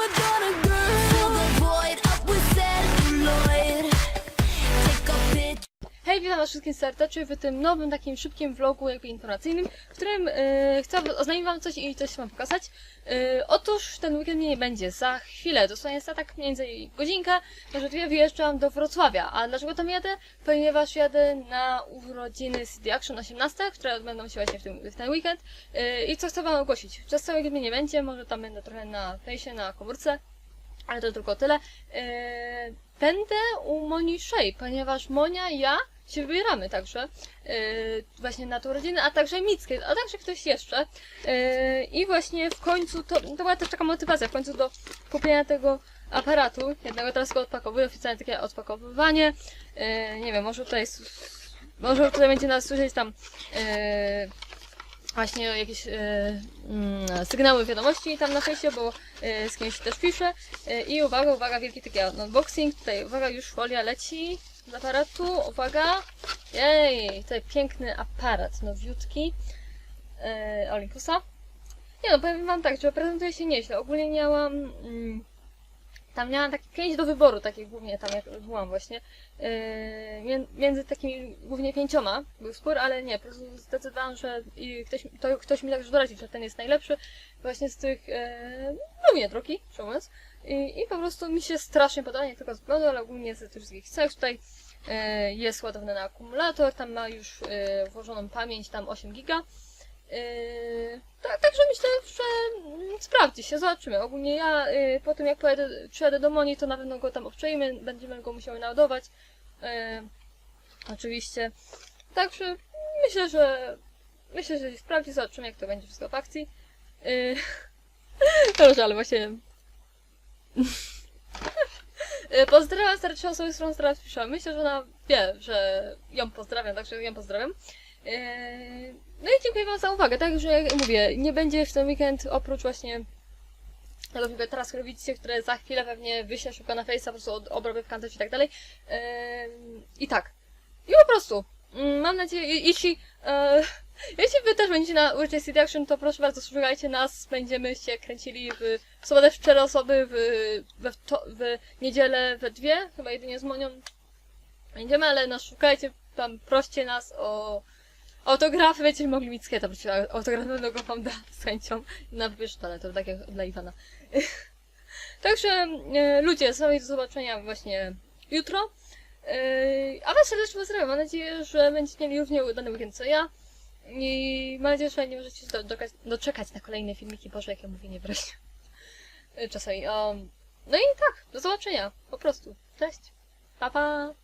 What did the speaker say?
Madonna Witam was wszystkich serdecznie w tym nowym, takim szybkim vlogu jakby informacyjnym, w którym e, chcę oznajmić wam coś i coś wam pokazać. E, otóż ten weekend mnie nie będzie. Za chwilę, dosłownie za tak mniej więcej godzinkę, może dwie wyjeżdżam do Wrocławia. A dlaczego tam jadę? Ponieważ jadę na urodziny CD Action 18, które odbędą się właśnie w, tym, w ten weekend. E, I co chcę wam ogłosić. Przez cały weekend mnie nie będzie, może tam będę trochę na fejsie, na komórce. Ale to tylko tyle. Eee, będę u Moni Shea, ponieważ Monia i ja się wybieramy także eee, właśnie na tą rodzinę, a także Mickie, a także ktoś jeszcze. Eee, I właśnie w końcu, to, to była też taka motywacja, w końcu do kupienia tego aparatu. Jednego teraz go odpakowuję, oficjalnie takie odpakowywanie. Eee, nie wiem, może tutaj, może tutaj będzie nas słyszeć tam eee, właśnie jakieś e, mm, sygnały wiadomości tam na fejsie, bo e, z kimś też piszę. E, I uwaga, uwaga, wielki taki unboxing. Tutaj, uwaga, już folia leci aparatu. Uwaga. Jej, tutaj piękny aparat, nowiutki. E, Olympusa. Nie no, powiem wam tak, że prezentuje się nieźle. Ogólnie miałam... Mm, tam miałam takie pięć do wyboru, takie głównie tam jak byłam właśnie. Yy, mię- między takimi głównie pięcioma był spór, ale nie, po prostu zdecydowałam, że i ktoś, to, ktoś mi także doradził, że ten jest najlepszy właśnie z tych, e, no nie drogi, szczerze. I, I po prostu mi się strasznie podoba, nie tylko z wyglądu, ale ogólnie z tych wszystkich cech. Tutaj e, jest ładowany na akumulator, tam ma już e, włożoną pamięć, tam 8 giga. Tak, także myślę, że mm, sprawdzi się, zobaczymy. Ogólnie ja po tym jak pojadę, przyjadę do Moni, to na pewno go tam obczajmy, będziemy go musiały naładować. Oczywiście. Także myślę, że myślę, że się sprawdzi, zobaczymy jak to będzie wszystko w akcji. Yy, Dobrze, ale właśnie... Yy, Pozdrawiam serdecznie osoby, z którą teraz piszę. Myślę, że ona wie, że ją pozdrawiam, także ją pozdrawiam. Eee, No i dziękuję Wam za uwagę. Także jak mówię, nie będzie w ten weekend oprócz właśnie tego filmu teraz, widzicie, które za chwilę pewnie wyślę szybko na Face'a, po prostu obrobię w kancie i tak dalej. Eee, I tak. I po prostu. mm, Mam nadzieję, je- jeśli, e, jeśli Wy też będziecie na City Action, to proszę bardzo, szukajcie nas. Będziemy się kręcili w sobotę w cztery osoby, w, we, w niedzielę we dwie, chyba jedynie z Monią będziemy, ale nas szukajcie, tam proście nas o autografy, będziecie mogli mieć skieta, prosić o autograf, no go wam da z chęcią na wybierz talent, tak jak dla Iwana. Także e, ludzie, sami do zobaczenia właśnie jutro. E, a was serdecznie pozdrawiam, mam nadzieję, że będziecie mieli równie udany weekend co ja. I mam nadzieję, że nie możecie się do, doczekać, na kolejne filmiki, Boże, jak ja mówię niewraźnie. E, Czasami. Um, no i tak, do zobaczenia, po prostu. Cześć. Pa, pa.